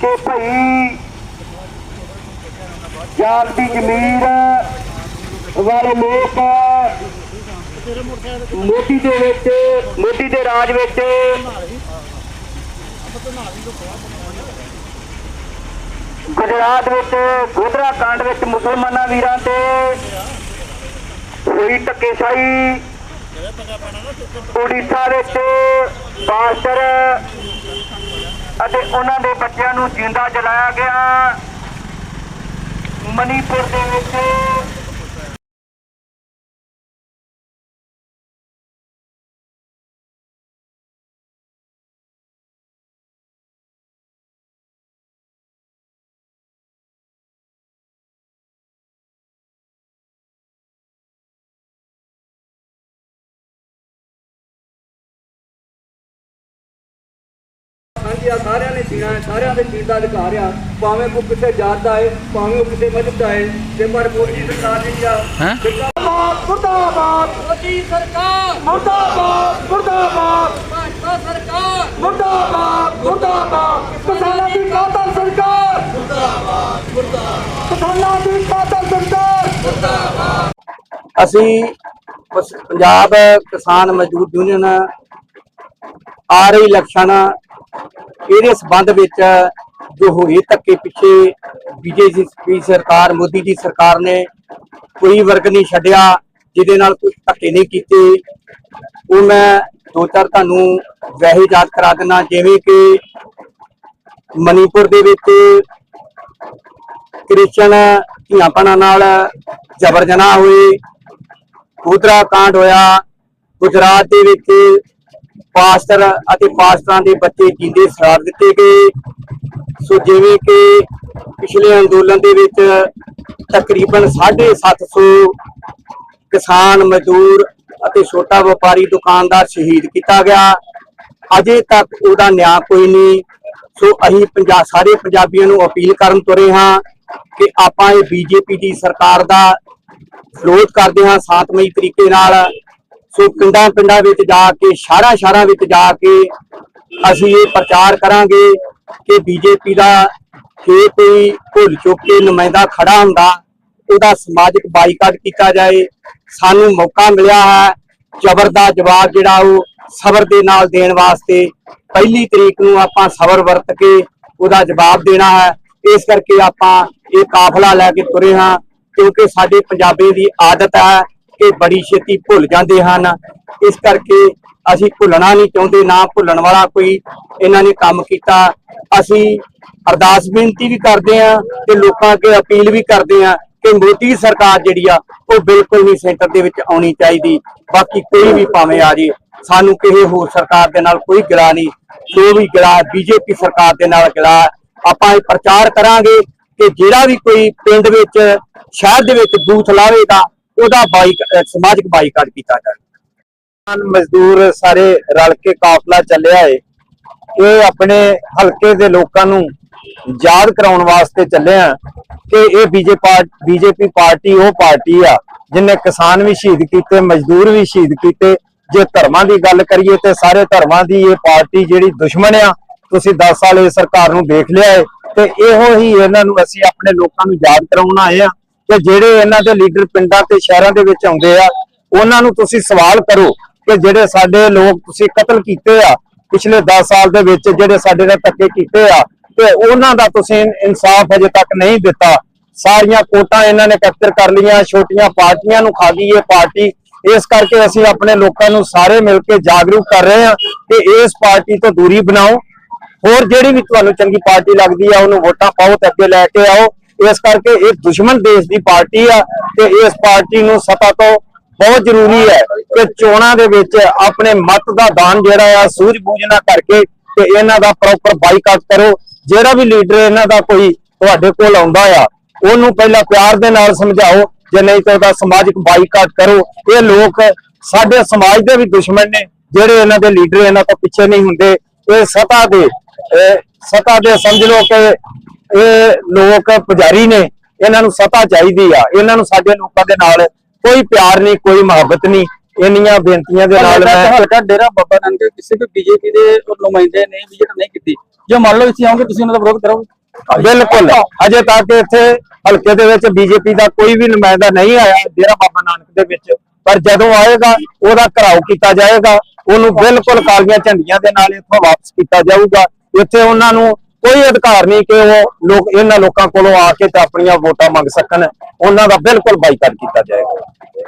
ਕਿ ਭਈ ਜਾਤੀ ਜ਼ਮੀਰ ਵਾਲੇ ਲੋਕ ਮੋਦੀ ਦੇ ਵਿੱਚ, ਮੋਦੀ ਦੇ ਰਾਜ ਵਿੱਚ। ਗੁਜਰਾਤ ਵਿੱਚ ਗੋਧਰਾ ਕਾਂਡ ਵਿੱਚ ਮੁਸਲਮਾਨਾਂ ਵੀਰਾਂ ਤੇ ਹੋਈ ਧੱਕੇਸ਼ਾਹੀ। ਉੜੀਸਾ ਵਿੱਚ ਬਾਸਟਰ ਅਤੇ ਉਹਨਾਂ ਦੇ ਬੱਚਿਆਂ ਨੂੰ ਜਿੰਦਾ ਜਲਾਇਆ ਗਿਆ। ਮਨੀਪੁਰ ਦੇ ਵਿੱਚ ਆ ਸਾਰਿਆਂ ਨੇ ਜੀਣਾ ਹੈ ਸਾਰਿਆਂ ਦੇ ਜੀਣ ਦਾ ਅਧਿਕਾਰ ਆ। ਭਾਵੇਂ ਕੋਈ ਕਿਸੇ ਜਾਤ ਦਾ ਹੈ ਭਾਵੇਂ ਉਹ ਕਿਸੇ ਮਜ਼ਹਬ ਦਾ ਹੈ ਤੇ ਪਰ ਮੋਦੀ ਸਰਕਾਰ ਜਿਹੜੀ ਆ ਹੈਂ? ਮੁਰਦਾਬਾਦ ਮੁਰਦਾਬਾਦ। ਮੋਦੀ ਸਰਕਾਰ। ਮੁਰਦਾਬਾਦ ਮੁਰਦਾਬਾਦ। ਭਾਜਪਾ ਸਰਕਾਰ। ਮੁਰਦਾਬਾਦ ਮੁਰਦਾਬਾਦ। ਕਿਸਾਨਾਂ ਦੀ ਕਾਤਲ ਸਰਕਾਰ। ਮੁਰਦਾਬਾਦ ਮੁਰਦਾਬਾਦ। ਕਿਸਾਨਾਂ ਦੀ ਕਾਤਲ ਸਰਕਾਰ। ਅਸੀਂ ਪਸ- ਪੰਜਾਬ ਕਿਸਾਨ ਮਜ਼ਦੂਰ ਯੂਨੀਅਨ ਆ ਰਹੀ ਇਲੈਕਸ਼ਨ ਇਹਦੇ ਸਬੰਧ ਵਿੱਚ ਜੋ ਹੋਏ ਧੱਕੇ ਪਿੱਛੇ ਬੀਜੇਪੀ ਸਰਕਾਰ, ਮੋਦੀ ਦੀ ਸਰਕਾਰ ਨੇ ਕੋਈ ਵਰਗ ਨਹੀਂ ਛੱਡਿਆ, ਜਿਹਦੇ ਨਾਲ ਕੋਈ ਧੱਕੇ ਨਹੀਂ ਕੀਤੇ। ਉਹ ਮੈਂ ਦੋ ਚਾਰ ਤੁਹਾਨੂੰ ਵੈਸੇ ਯਾਦ ਕਰਾ ਦਿੰਦਾ ਜਿਵੇਂ ਕਿ ਮਨੀਪੁਰ ਦੇ ਵਿੱਚ ਕ੍ਰਿਸਚਨ ਧੀਆਂ ਭੈਣਾਂ ਨਾਲ ਜਬਰ ਜਨਾਹ ਹੋਏ। ਗੋਧਰਾ ਕਾਂਡ ਹੋਇਆ। ਗੁਜਰਾਤ ਦੇ ਵਿੱਚ ਪਾਸਟਰ ਅਤੇ ਪਾਸਟਰਾਂ ਦੇ ਬੱਚੇ ਜਿੰਦੇ ਸਰਾਰ ਦਿੱਤੇ ਗਏ। ਸੋ ਜਿਵੇਂ ਕਿ ਪਿਛਲੇ ਅੰਦੋਲਨ ਦੇ ਵਿੱਚ ਤਕਰੀਬਨ 750 ਕਿਸਾਨ ਮਜ਼ਦੂਰ ਅਤੇ ਛੋਟਾ ਵਪਾਰੀ ਦੁਕਾਨਦਾਰ ਸ਼ਹੀਦ ਕੀਤਾ ਗਿਆ। ਅਜੇ ਤੱਕ ਉਹਦਾ ਨਿਆਂ ਕੋਈ ਨਹੀਂ। ਸੋ ਅਸੀਂ ਪੰਜਾਬ ਸਾਰੇ ਪੰਜਾਬੀਆਂ ਨੂੰ ਅਪੀਲ ਕਰਨ ਤੁਰੇ ਹਾਂ ਕਿ ਆਪਾਂ ਇਹ ਬੀਜੇਪੀ ਦੀ ਸਰਕਾਰ ਦਾ ਵਿਰੋਧ ਕਰਦੇ ਹਾਂ, ਸ਼ਾਂਤਮਈ ਤਰੀਕੇ ਨਾਲ। ਸੋ ਪਿੰਡਾਂ ਪਿੰਡਾਂ ਵਿੱਚ ਜਾ ਕੇ, ਸ਼ਹਿਰਾਂ ਸ਼ਹਿਰਾਂ ਵਿੱਚ ਜਾ ਕੇ ਅਸੀਂ ਇਹ ਪ੍ਰਚਾਰ ਕਰਾਂਗੇ ਕਿ ਬੀਜੇਪੀ ਦਾ ਜੇ ਕੋਈ ਭੁੱਲ ਚੁੱਕ ਕੇ ਨੁਮਾਇੰਦਾ ਖੜਾ ਹੁੰਦਾ, ਉਹਦਾ ਸਮਾਜਿਕ ਬਾਈਕਾਟ ਕੀਤਾ ਜਾਏ। ਸਾਨੂੰ ਮੌਕਾ ਮਿਲਿਆ ਹੈ, ਜ਼ਬਰ ਦਾ ਜਵਾਬ ਜਿਹੜਾ ਉਹ ਸਬਰ ਦੇ ਨਾਲ ਦੇਣ ਵਾਸਤੇ। ਪਹਿਲੀ ਤਰੀਕ ਨੂੰ ਆਪਾਂ ਸਬਰ ਵਰਤ ਕੇ ਉਹਦਾ ਜਵਾਬ ਦੇਣਾ ਹੈ। ਇਸ ਕਰਕੇ ਆਪਾਂ ਇਹ ਕਾਫਲਾ ਲੈ ਕੇ ਤੁਰੇ ਹਾਂ, ਕਿਉਂਕਿ ਸਾਡੇ ਪੰਜਾਬੀ ਦੀ ਆਦਤ ਹੈ ਕਿ ਬੜੀ ਛੇਤੀ ਭੁੱਲ ਜਾਂਦੇ ਹਨ। ਇਸ ਕਰਕੇ ਅਸੀਂ ਭੁੱਲਣਾ ਨਹੀਂ ਚਾਹੁੰਦੇ, ਨਾ ਭੁੱਲਣ ਵਾਲਾ ਕੋਈ ਇਹਨਾਂ ਨੇ ਕੰਮ ਕੀਤਾ। ਅਸੀਂ ਅਰਦਾਸ ਬੇਨਤੀ ਵੀ ਕਰਦੇ ਹਾਂ ਤੇ ਲੋਕਾਂ ਅੱਗੇ ਅਪੀਲ ਵੀ ਕਰਦੇ ਹਾਂ ਕਿ ਮੋਦੀ ਸਰਕਾਰ ਜਿਹੜੀ ਆ, ਉਹ ਬਿਲਕੁਲ ਨਹੀਂ ਸੈਂਟਰ ਦੇ ਵਿੱਚ ਆਉਣੀ ਚਾਹੀਦੀ। ਬਾਕੀ ਕੋਈ ਵੀ ਭਾਵੇਂ ਆ ਜੇ, ਸਾਨੂੰ ਕਿਸੇ ਹੋਰ ਸਰਕਾਰ ਦੇ ਨਾਲ ਕੋਈ ਗਿਲਾ ਨਹੀਂ। ਜੋ ਵੀ ਗਿਲਾ ਬੀਜੇਪੀ ਸਰਕਾਰ ਦੇ ਨਾਲ ਗਿਲਾ ਆਪਾਂ ਇਹ ਪ੍ਰਚਾਰ ਕਰਾਂਗੇ ਕਿ ਜਿਹੜਾ ਵੀ ਕੋਈ ਪਿੰਡ ਵਿੱਚ, ਸ਼ਹਿਰ ਦੇ ਵਿੱਚ ਬੂਥ ਲਾਵੇਗਾ ਉਹਦਾ ਬਾਈਕ ਸਮਾਜਿਕ ਬਾਈਕਾਟ ਕੀਤਾ ਜਾਵੇ ਕਿਸਾਨ ਮਜ਼ਦੂਰ ਸਾਰੇ ਰਲ ਕੇ ਕਾਫਲਾ ਚੱਲਿਆ ਏ। ਇਹ ਆਪਣੇ ਹਲਕੇ ਦੇ ਲੋਕਾਂ ਨੂੰ ਯਾਦ ਕਰਾਉਣ ਵਾਸਤੇ ਚੱਲੇ ਆ ਕਿ ਇਹ ਬੀਜੇਪੀ ਪਾਰਟੀ ਉਹ ਪਾਰਟੀ ਆ ਜਿਨੇ ਕਿਸਾਨ ਵੀ ਸ਼ਹੀਦ ਕੀਤੇ, ਮਜ਼ਦੂਰ ਵੀ ਸ਼ਹੀਦ ਕੀਤੇ। ਜੇ ਧਰਮਾਂ ਦੀ ਗੱਲ ਕਰੀਏ ਤੇ ਸਾਰੇ ਧਰਮਾਂ ਦੀ ਇਹ ਪਾਰਟੀ ਜਿਹੜੀ ਦੁਸ਼ਮਣ ਆ, ਤੁਸੀਂ 10 ਸਾਲ ਇਹ ਸਰਕਾਰ ਨੂੰ ਦੇਖ ਲਿਆ ਏ। ਤੇ ਇਹੋ ਹੀ ਇਹਨਾਂ ਨੂੰ ਅਸੀਂ ਆਪਣੇ ਲੋਕਾਂ ਨੂੰ ਯਾਦ ਕਰਾਉਣ ਆਏ ਆ। ਕਿ ਜਿਹੜੇ ਇਹਨਾਂ ਦੇ ਲੀਡਰ ਪਿੰਡਾਂ ਤੇ ਸ਼ਹਿਰਾਂ ਦੇ ਵਿੱਚ ਆਉਂਦੇ ਆ, ਉਹਨਾਂ ਨੂੰ ਤੁਸੀਂ ਸਵਾਲ ਕਰੋ ਕਿ ਜਿਹੜੇ ਸਾਡੇ ਲੋਕ ਤੁਸੀਂ ਕਤਲ ਕੀਤੇ ਆ ਪਿਛਲੇ 10 ਸਾਲ ਦੇ ਵਿੱਚ, ਜਿਹੜੇ ਸਾਡੇ ਨਾਲ ਧੱਕੇ ਕੀਤੇ ਆ, ਤੇ ਉਹਨਾਂ ਦਾ ਤੁਸੀਂ ਇਨਸਾਫ ਅਜੇ ਤੱਕ ਨਹੀਂ ਦਿੱਤਾ। ਸਾਰੀਆਂ ਕੋਟਾਂ ਇਹਨਾਂ ਨੇ ਕੈਪਚਰ ਕਰ ਲਈਆਂ, ਛੋਟੀਆਂ ਪਾਰਟੀਆਂ ਨੂੰ ਖਾ ਗਈ ਇਹ ਪਾਰਟੀ। ਇਸ ਕਰਕੇ ਅਸੀਂ ਆਪਣੇ ਲੋਕਾਂ ਨੂੰ ਸਾਰੇ ਮਿਲ ਕੇ ਜਾਗਰੂਕ ਕਰ ਰਹੇ ਹਾਂ ਕਿ ਇਸ ਪਾਰਟੀ ਤੋਂ ਦੂਰੀ ਬਣਾਓ। ਹੋਰ ਜਿਹੜੀ ਵੀ ਤੁਹਾਨੂੰ ਚੰਗੀ ਪਾਰਟੀ ਲੱਗਦੀ ਆ, ਉਹਨੂੰ ਵੋਟਾਂ ਪਾਓ ਤੇ ਅੱਗੇ ਲੈ ਕੇ ਆਓ। ਇਸ ਕਰਕੇ ਇਹ ਦੁਸ਼ਮਣ ਦੇਸ਼ ਦੀ ਪਾਰਟੀ ਆ ਤੇ ਇਸ ਪਾਰਟੀ ਨੂੰ ਸਤਾ ਤੋਂ ਬਹੁਤ ਜ਼ਰੂਰੀ ਹੈ ਕਿ ਚੋਣਾਂ ਦੇ ਵਿੱਚ ਆਪਣੇ ਮਤ ਦਾ ਦਾਨ ਜਿਹੜਾ ਆ ਸੂਝ-ਬੂਝ ਨਾ ਕਰਕੇ ਤੇ ਇਹਨਾਂ ਦਾ ਪ੍ਰੋਪਰ ਬਾਈਕਾਟ ਕਰੋ। ਜਿਹੜਾ ਵੀ ਲੀਡਰ ਇਹਨਾਂ ਦਾ ਕੋਈ ਤੁਹਾਡੇ ਕੋਲ ਆਉਂਦਾ ਆ, ਉਹਨੂੰ ਪਹਿਲਾਂ ਪਿਆਰ ਦੇ ਨਾਲ ਸਮਝਾਓ, ਜੇ ਨਹੀਂ ਤਾਂ ਉਹਦਾ ਸਮਾਜਿਕ ਬਾਈਕਾਟ ਕਰੋ। ਇਹ ਲੋਕ ਸਾਡੇ ਸਮਾਜ ਦੇ ਵੀ ਦੁਸ਼ਮਣ ਨੇ, ਜਿਹੜੇ ਇਹਨਾਂ ਦੇ ਲੀਡਰ ਇਹਨਾਂ ਤੋਂ ਪਿੱਛੇ ਨਹੀਂ ਹੁੰਦੇ। ਇਹ ਸਤਾ ਦੇ, ਇਹ ਸਤਾ ਦੇ ਸਮਝ ਲਓ ਕਿ ਇਹ ਲੋਕ ਪੁਜਾਰੀ ਨੇ ਇਹਨਾਂ ਨੂੰ ਸਤਾ ਚਾਹੀਦੀ ਆ। ਇਹਨਾਂ ਨੂੰ ਸਾਡੇ ਲੋਕਾਂ ਦੇ ਨਾਲ ਕੋਈ ਪਿਆਰ ਨਹੀਂ ਕੋਈ ਮੁਹੱਬਤ ਨਹੀਂ। ਇੰਨੀਆਂ ਬੇਨਤੀਆਂ ਦੇ ਨਾਲ ਮੈਂ ਹਲਕਾ ਡੇਰਾ ਬਾਬਾ ਨਾਨਕ ਦੇ ਕਿਸੇ ਵੀ ਬੀਜੇਪੀ ਦੇ ਨੁਮਾਇੰਦੇ ਨੇ ਵਿਜ਼ਿਟ ਨਹੀਂ ਕੀਤੀ। ਜੇ ਮੰਨ ਲਓ ਇੱਥੇ ਆਉਂਗੇ ਤੁਸੀਂ ਉਹਨਾਂ ਦਾ ਵਿਰੋਧ ਕਰੋਗੇ। ਬਿਲਕੁਲ। ਅਜੇ ਤੱਕ ਇੱਥੇ ਹਲਕੇ ਦੇ ਵਿੱਚ ਬੀਜੇਪੀ ਦਾ ਕੋਈ ਵੀ ਨੁਮਾਇੰਦਾ ਨਹੀਂ ਆਇਆ ਡੇਰਾ ਬਾਬਾ ਨਾਨਕ ਦੇ ਵਿੱਚ। ਪਰ ਜਦੋਂ ਆਏਗਾ ਉਹਦਾ ਘਰਾਓ ਕੀਤਾ ਜਾਏਗਾ। ਉਹਨੂੰ ਬਿਲਕੁਲ ਕਾਲੀਆਂ ਝੰਡੀਆਂ ਦੇ ਨਾਲ ਇੱਥੋਂ ਵਾਪਸ ਕੀਤਾ ਜਾਊਗਾ। ਇੱਥੇ ਉਹਨਾਂ ਨੂੰ ਕੋਈ ਅਧਿਕਾਰ ਨਹੀਂ ਕਿ ਉਹ ਲੋਕ ਇਹਨਾਂ ਲੋਕਾਂ ਕੋਲੋਂ ਆ ਕੇ ਤੇ ਆਪਣੀਆਂ ਵੋਟਾਂ ਮੰਗ ਸਕਣ। ਉਹਨਾਂ ਦਾ ਬਿਲਕੁਲ ਬਾਈਕਾਟ ਕੀਤਾ ਜਾਏਗਾ।